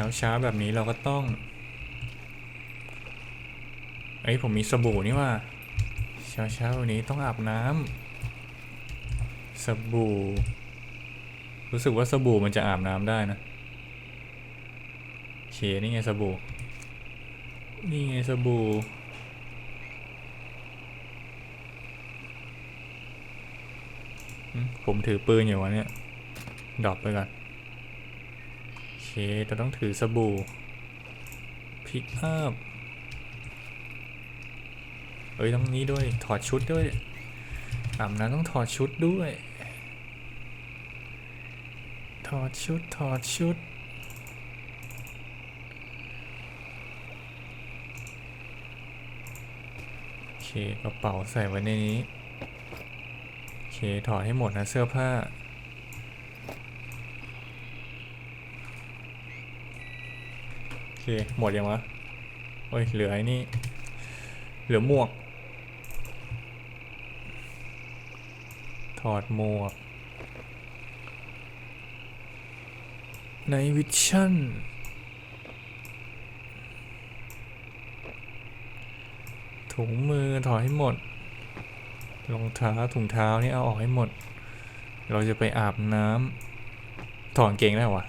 เช้าเช้าๆแบบนี้เราก็ต้องเอ้ยผมมีสบู่นี่ว่าเช้าเช้าๆแบบนี้ต้องอาบน้ำสบู่ รู้สึกว่าสบู่มันจะอาบน้ำได้นะเคนี่ไงสบู่ นี่ไงสบู่ ผมถือปืนอยู่วะเนี่ยดรอปไปก่อน เคเราต้องถือสบู่พิกอัพเอ้ยต้องนี้ด้วยถอดชุดด้วยอาบน้ำต้องถอดชุดด้วย ถอดชุดถอดชุดโอเคกระเป๋าใส่ไว้ในนี้โอเคถอดให้หมดนะเสื้อผ้า โอ เค หมดยังวะโอ้ย เหลือไอ้นี่ เหลือหมวก ถอดหมวก ในวิชั่น ถุงมือถอดให้หมด รองเท้าถุงเท้านี่เอาออกให้หมด เราจะไปอาบน้ำถอดเกงได้หวะ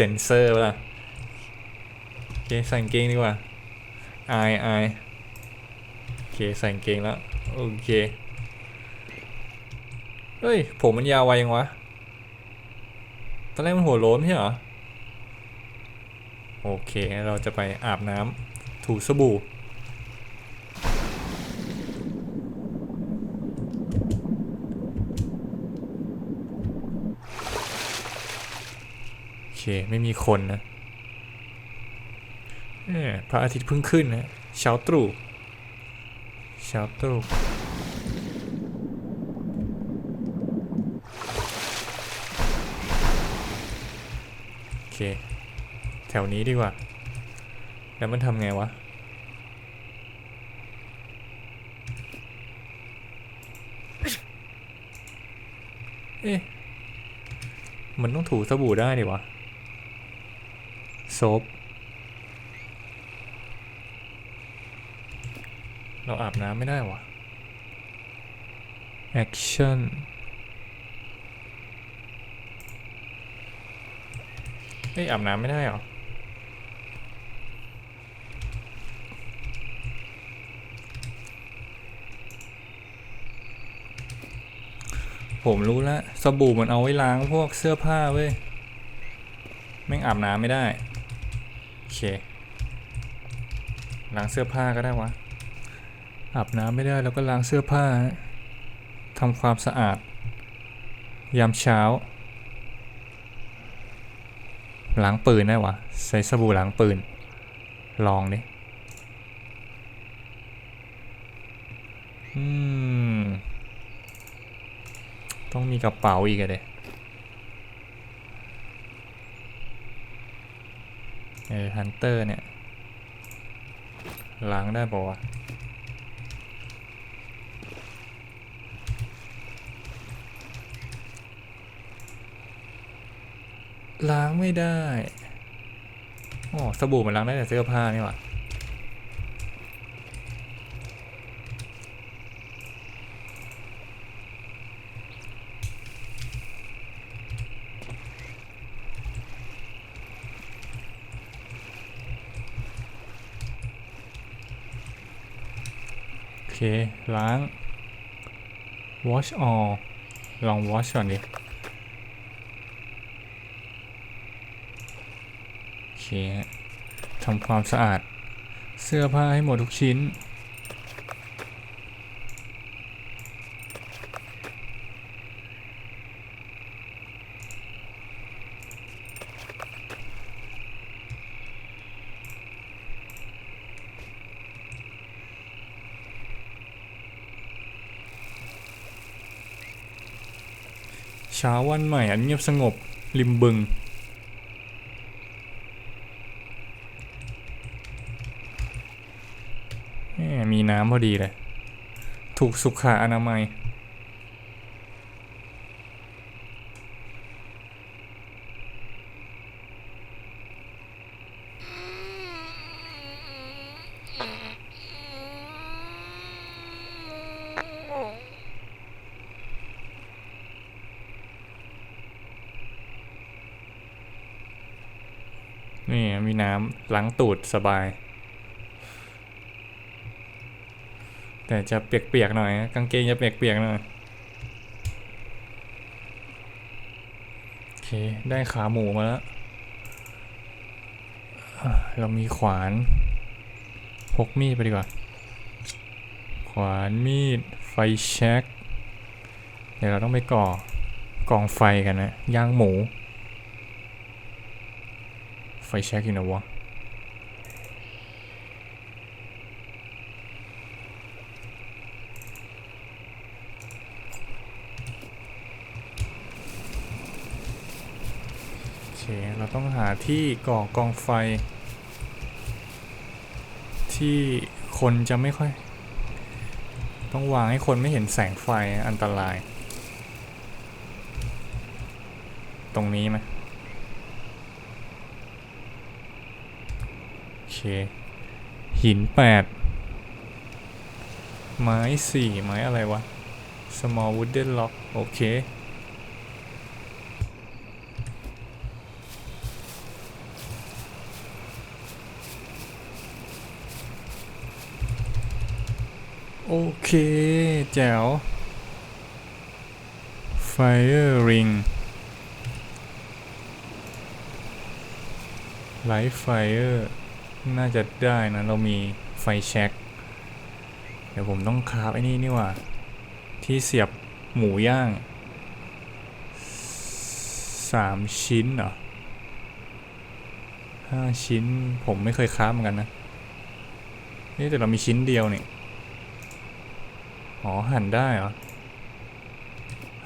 เซนเซอร์ป่ะโอเคใส่งเกงดีกว่าอายอายโอเคใส่งเกงแล้วโอเคเฮ้ยผมมันยาวไวยังวะตอนแรกมันหัวโล้นใช่เหรอโอเคเราจะไปอาบน้ำถูสบู่ โอเค ไม่มีคนนะพระอาทิตย์เพิ่งขึ้นนะเช้าตรู่เช้าตรู่โอเค แถวนี้ดีกว่า แล้วมันทำไงวะเอ๊ะมันต้องถูสบู่ได้ดิวะ ซฟเราอาบน้ำไม่ได้วะ action เฮ้ยอาบน้ำไม่ได้เหรอ ผมรู้แล้วสบู่มันเอาไว้ล้างพวกเสื้อผ้าเว้ย แม่งอาบน้ำไม่ได้ เคล้างเสื้อผ้าก็ได้วะ อาบน้ำไม่ได้แล้วก็ล้างเสื้อผ้าทำความสะอาด ยามเช้า ล้างปืนได้วะใช้สบู่ล้างปืน ลองดิต้องมีกระเป๋าอีกอะเด้ อฮันเตอร์เนี่ย ล้างได้ปะวะล้างไม่ได้อ๋อสบู่มันล้างได้แต่เสื้อผ้านี่หว่า เคล้าง wash all ลอง wash ก่อนดิ โอเคทำความสะอาด เสื้อผ้าให้หมดทุกชิ้น เช้าวันใหม่อันเงียบสงบริมบึงมมีน้ำพอดีเลย ถูกสุขอนามัย นี่มีน้ำล้าง ตูดสบาย แต่จะเปียกๆหน่อย กางเกงจะเปียกๆหน่อยโอเค ได้ขาหมูมาแล้ว เรามีขวาน พกมีดไปดีกว่า ขวานมีด ไฟแช็กเดี๋ยวเราต้องไปก่อกองไฟกันนะ ย่างหมู ไฟแช็กอยู่นะวะ โอเค เรา ต้องหาที่ก่อกองไฟ ที่คนจะไม่ค่อย ต้องวางให้คนไม่เห็นแสงไฟอันตราย ตรงนี้ไหมโอเค หินแปดไม้สี่ไม้อะไรวะ small wooden lock โอเค โอ เคแจ๋ว Fire Ring Light Fire น่าจะได้นะ เรามีไฟแช็กเดี๋ยวผมต้องคราฟไอ้นี่นี่ว่า ที่เสียบหมูย่างสามชิ้นเหรอห้าชิ้นผมไม่เคยคราฟเหมือนกันนะ นี่แต่เรามีชิ้นเดียวเนี่ย อ๋อหั่นได้เหรอ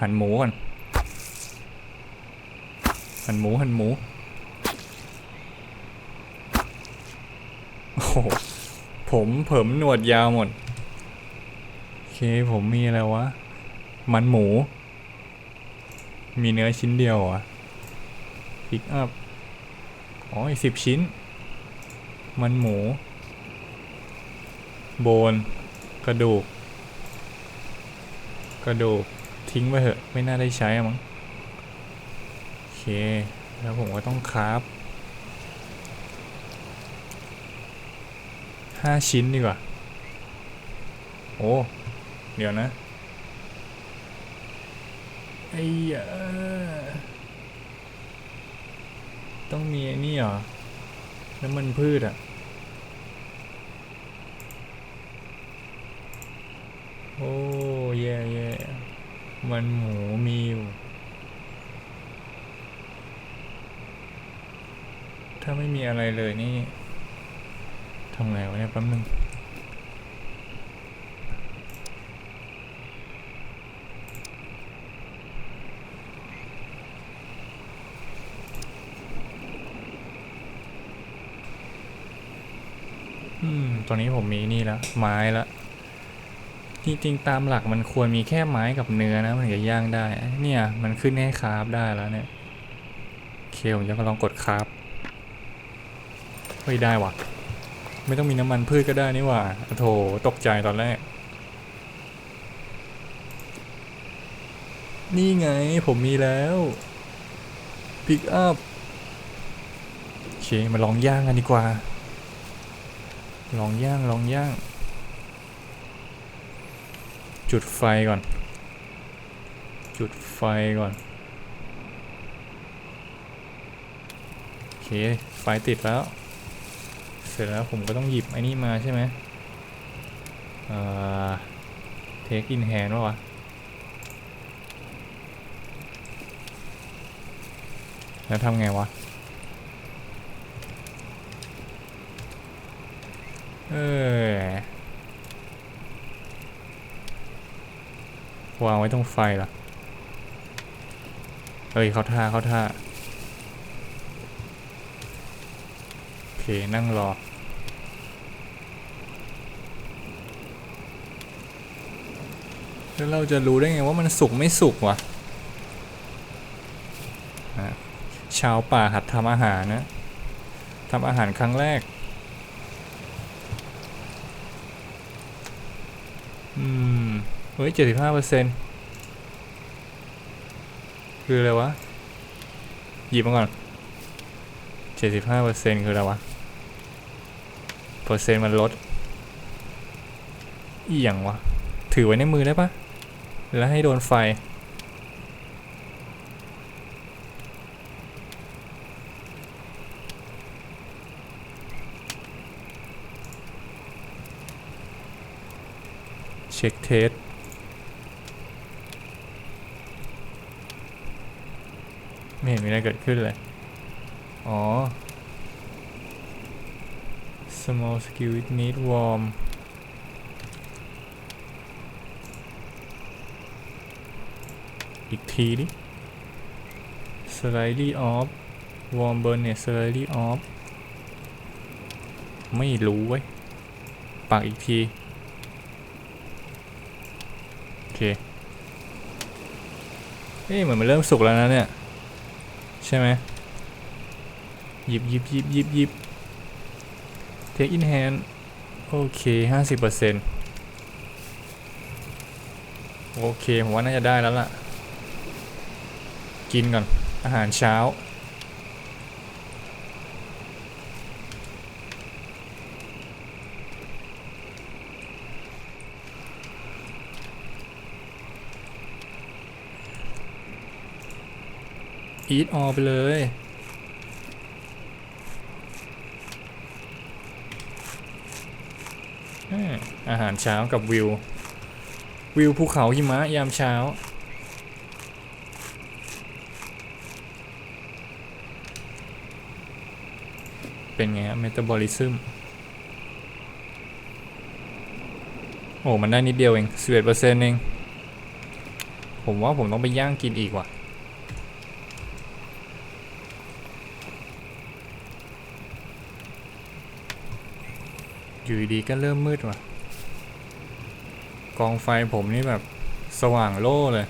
หั่นหมูก่อน หั่นหมูหั่นหมู โอ้ผมเผิมหนวดยาวหมด โอเคผมมีอะไรวะ มันหมู มีเนื้อชิ้นเดียวอะพิกอัพ อ๋ออีกสิบชิ้น มันหมู โบน กระดูก กระดูกทิ้งไปเถอะ ไม่น่าได้ใช้อะมั้งโอเค แล้วผมก็ต้องคราฟห้าชิ้นดีกว่า โอ้ เดี๋ยวนะ ไอ้ยต้องมีไอ้นี่เหรอ น้ำมันพืชอะโอ้แย่แย่มันหมูมีอยู่ถ้าไม่มีอะไรเลยนี่ทำไงวะเนี่ยแป๊บนึงอืม ตอนนี้ผมมีนี่แล้วไม้แล้ว จริงๆตามหลักมันควรมีแค่ไม้กับเนื้อนะมันจะย่างได้ เนี่ยมันขึ้นให้คราฟได้แล้วเนี่ยเคผมจะมาลองกดคราฟเฮ้ยได้ว่ะ ไม่ต้องมีน้ำมันพืชก็ได้นี่หว่าโถตกใจตอนแรก นี่ไงผมมีแล้วพิกอัพโอเคมาลองย่างกันดีกว่า ลองย่างลองย่าง จุดไฟก่อน จุดไฟก่อน โอเค ไฟติดแล้ว เสร็จแล้วผมก็ต้องหยิบไอ้นี่มาใช่ไหมเอ่อเทคอินแฮนวะแล้วทำไงวะ เออ วางไว้ตรงไฟล่ะเฮ้ยเขาท่าเขาท่าโอเคนั่งรอแล้วเราจะรู้ได้ไงว่ามันสุกไม่สุกวะอะชาวป่าหัดทำอาหารนะทำอาหารครั้งแรก อืม เฮ้ยเจ็ดสิบห้าเปอร์เซ็นต์คืออะไรวะ หยิบมาก่อนเจ็ดสิบห้าเปอร์เซ็นต์คืออะไรวะ เปอร์เซ็นต์มันลด อีหยังวะ ถือไว้ในมือได้ปะแล้วให้โดนไฟเช็คเทส ไม่เห็นมีอะไรเกิดขึ้นเลย อ๋อ small skill it need warm อีกทีดิ slightly off warm burn เนี่ย slightly off ไม่รู้เว้ย ปักอีกที โอเค เฮ้ยเหมือนมันเริ่มสุกแล้วนะเนี่ย ใช่ไหมหยิบหยิบหยิบหยิบหยิบ take in hand โอเคห้าสิบเปอร์เซ็นต์โอเค ผมว่าน่าจะได้แล้วล่ะ กินก่อน อาหารเช้า อีทออไปเลย อาหารเช้ากับวิว วิวภูเขาหิมะยามเช้า เป็นไงฮะเมตาบอลิซึมโอ้ มันได้นิดเดียวเองสิบเปอร์เซ็นต์เอง ผมว่าผมต้องไปย่างกินอีกว่ะ อยู่ดีๆก็เริ่มมืดว่ะ กองไฟผมนี่แบบสว่างโล่เลย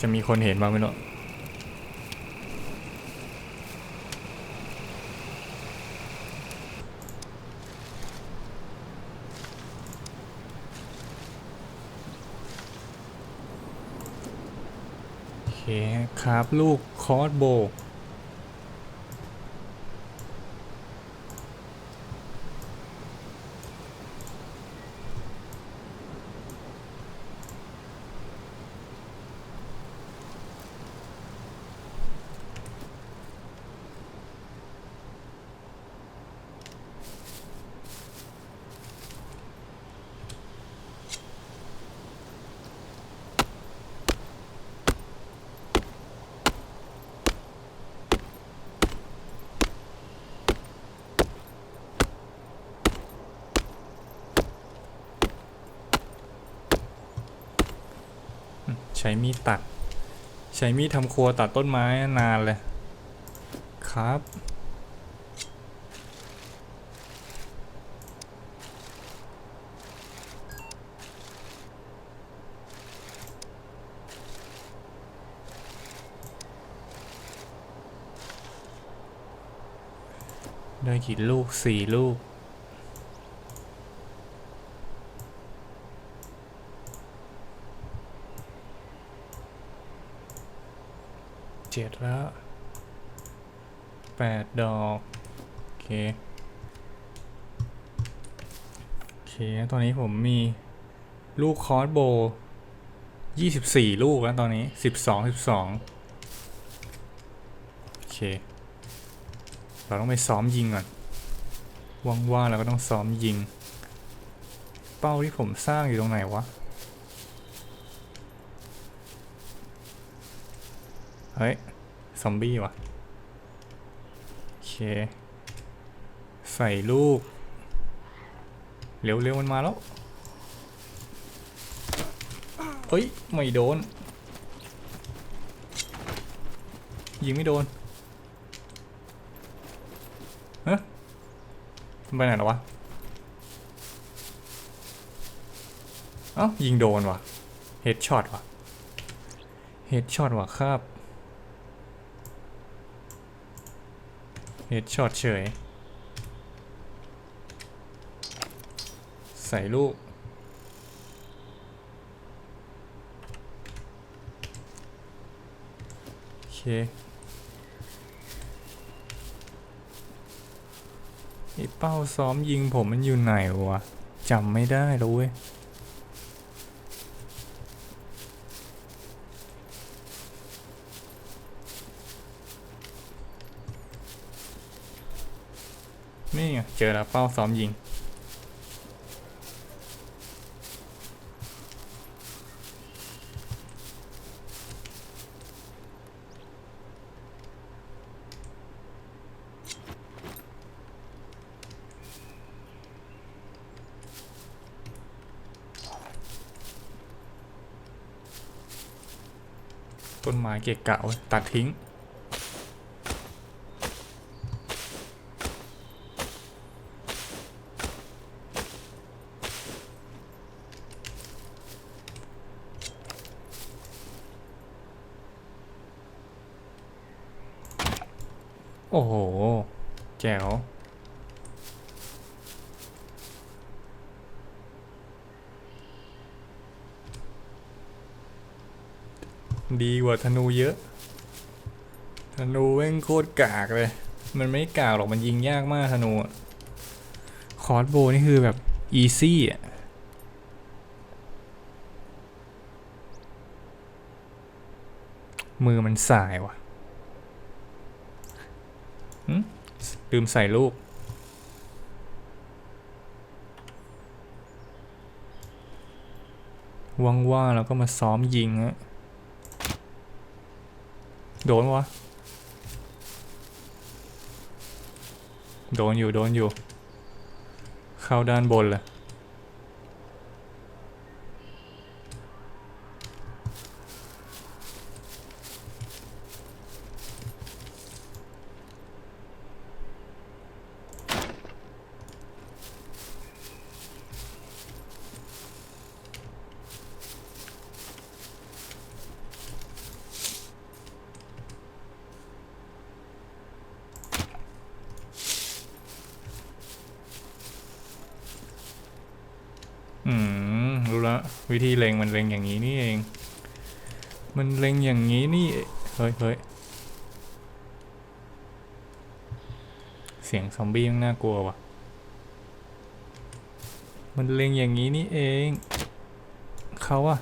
จะมีคนเห็นบ้างไหมเนาะโอเคครับ ลูกคอร์สโบ ตัด ใช้มีดทำครัวตัดต้นไม้นานเลย ครับได้กี่ลูกสี่ลูก เจ็ดแล้วแปดดอก โอเค โอเค ตอนนี้ผมมีลูกคอร์สโบยี่สิบสี่ลูกแล้วตอนนี้สิบสองสิบสองโอเค เราต้องไปซ้อมยิงก่อนว่างๆเราก็ต้องซ้อมยิง เป้าที่ผมสร้างอยู่ตรงไหนวะ เฮ้ย ซอมบี้ว่ะ โอเค ใส่ลูก เร็วๆมันมาแล้วเฮ้ย ไม่โดน ยิงไม่โดนเฮ้ยมันไปไหนแล้ววะ เอ้ายิงโดนว่ะเฮดช็อตว่ะเฮดช็อตว่ะครับ เน็ตช็อตเฉย ใส่ลูก โอเคไอเป้าซ้อมยิงผมมันอยู่ไหนวะจำไม่ได้แล้วเว้ย เจอแล้วเป้าซ้อมยิง ต้นไม้เกะกะเว้ยตัดทิ้ง โอ้โห แจ๋วดีกว่าธนูเยอะ ธนูแม่งโคตรกากเลย มันไม่กากหรอกมันยิงยากมากธนูคอร์สโบนี่คือแบบอีซี่อะมือมันสายว่ะหึ ลืมใส่ลูก ว่างๆแล้วก็มาซ้อมยิงฮะโดนวะ โดนอยู่ โดนอยู่ เข้าด้านบนเลย อืม รู้แล้ว วิธีเล็งมันเล็งอย่างนี้นี่ เอง มันเล็งอย่างนี้นี่ เฮ้ยเฮ้ยเสียงซอมบี้มันน่ากลัวว่ะ มันเล็งอย่างนี้นี่เอง เขาอะ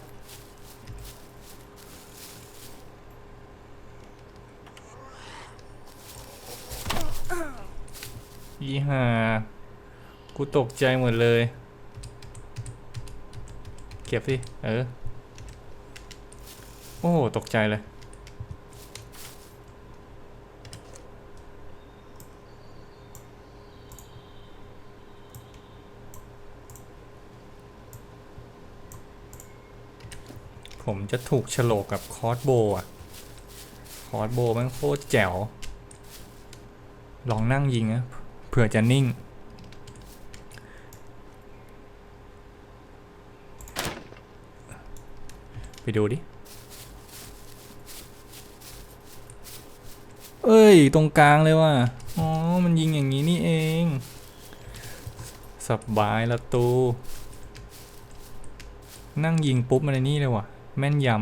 อีห่ากูตกใจหมดเลย เก็บสิ เออ โอ้โห ตกใจเลย ผมจะถูกโฉลกกับคอร์สโบว์อะคอร์สโบว์มันโคตรแจ๋ว ลองนั่งยิงนะเผื่อจะนิ่งไปดูดิ เอ้ย ตรงกลางเลยว่ะ อ๋อ มันยิงอย่างนี้นี่เอง สบายละตู นั่งยิงปุ๊บมันในนี่เลยว่ะ แม่นยำ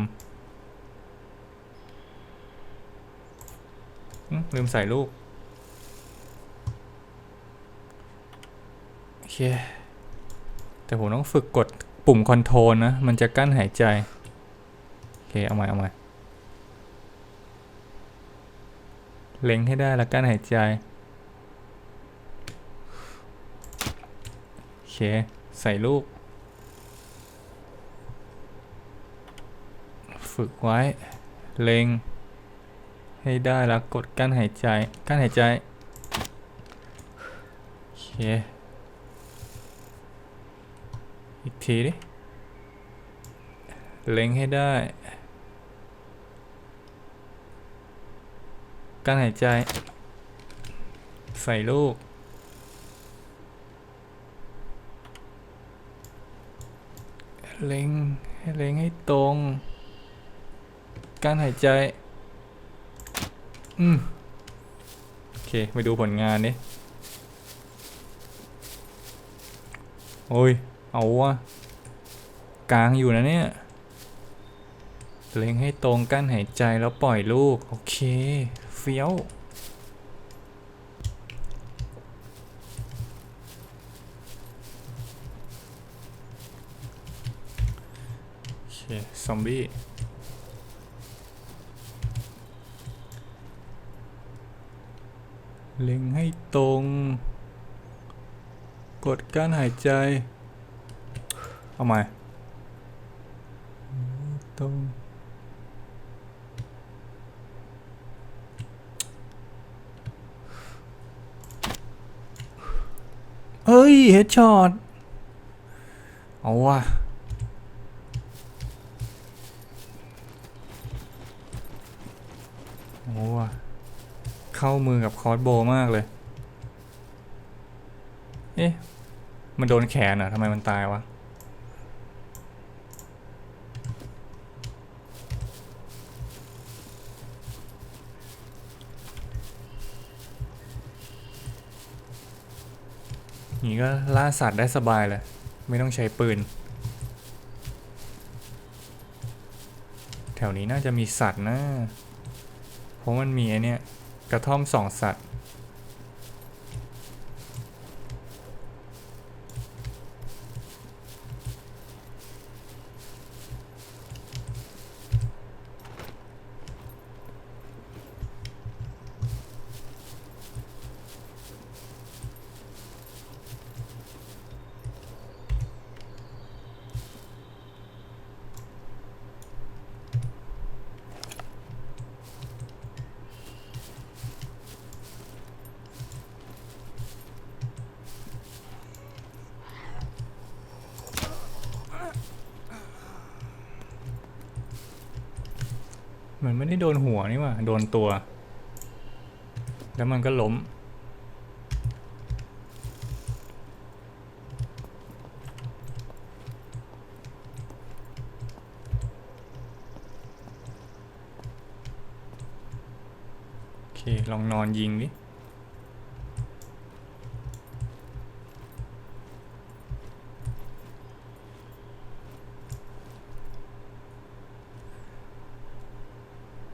ลืมใส่ลูก โอเค แต่ผมต้องฝึกกดปุ่มคอนโทรลนะ มันจะกั้นหายใจ โอเค เอาใหม่เอาใหม่ เล็งให้ได้แล้วกั้นหายใจ โอเค ใส่ลูก ฝึกไว้ เล็ง ให้ได้แล้วกดกั้นหายใจ กั้นหายใจ โอเค อีกทีดิ เล็งให้ได้ กั้นหายใจ ใส่ลูก เล็งเล็งให้ตรง การหายใจ อืม โอเคไปดูผลงานดิโอ้ย เอาวะกลางอยู่นะเนี่ย เล็งให้ตรงกั้นหายใจแล้วปล่อยลูก โอเค เฟี้ยว โอเค ซอมบี้เล็งให้ตรง กดกั้นหายใจ เอาใหม่ตรง เฮ้ยเฮดช็อตเอาว่ะโอ้ว่ะเข้ามือกับคอร์สโบมากเลย เอ๊ะ มันโดนแขนเหรอทำไมมันตายวะ ก็ล่าสัตว์ได้สบายเลย ไม่ต้องใช้ปืน แถวนี้น่าจะมีสัตว์นะ เพราะมันมีไอเนี้ยกระท่อมสองสัตว์ มันไม่ได้โดนหัวนี่ว่าโดนตัว แล้วมันก็ล้ม โอเค ลองนอนยิงดิ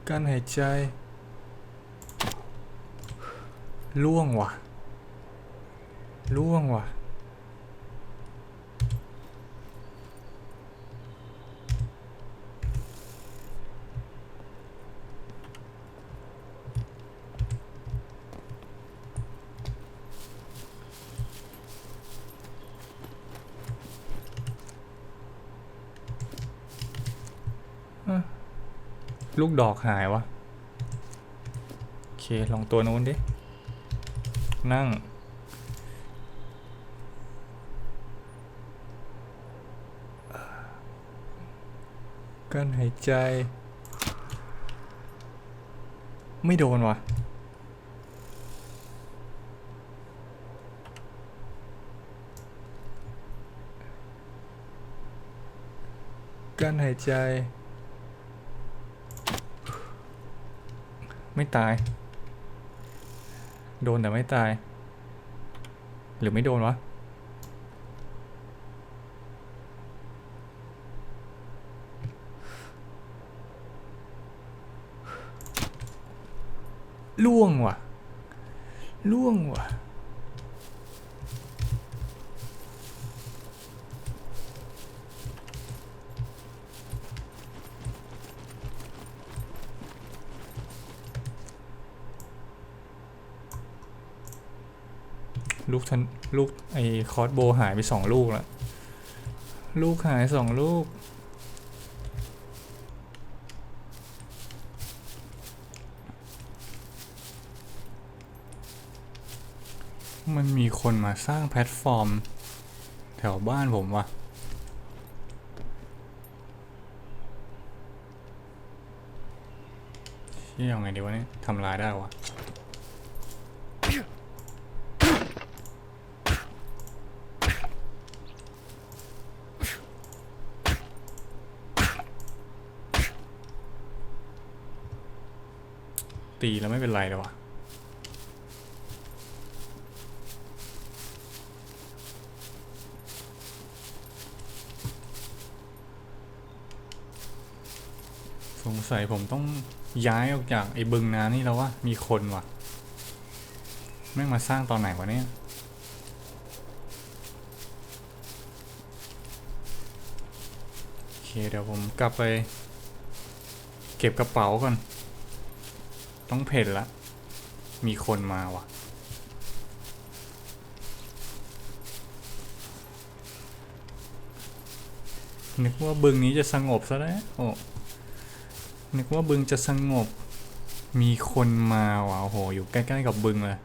การหายใจล่วงว่ะล่วงว่ะ ลูกดอกหายวะ โอเค ลองตัวนู้นดิ นั่งการหายใจ ไม่โดนวะการหายใจ ไม่ตาย โดนแต่ไม่ตาย หรือไม่โดนวะ ล่วงว่ะ ล่วงว่ะ ลูกทันลูกไอ้คอร์สโบหายไปสองลูกล้วลูกหายสองลูก มันมีคนมาสร้างแพลตฟอร์ม แถวบ้านผมว่ะเชี่ยยังไงดีวะเนี่ยทำลายได้วะ ตีแล้วไม่เป็นไรเลยวะสงสัยผมต้องย้ายออกจากไอ้บึงน้ำนี่แล้ววะมีคนวะแม่งมาสร้างตอนไหนวะเนี่ยโอเคเคเดี๋ยวผมกลับไป เก็บกระเป๋าก่อน ต้องเพ่นละ มีคนมาว่ะ นึกว่าบึงนี้จะสงบซะแล้วโอ้นึกว่าบึงจะสงบ มีคนมาว่ะโอ้โห อยู่ใกล้ ๆ กับบึงเลย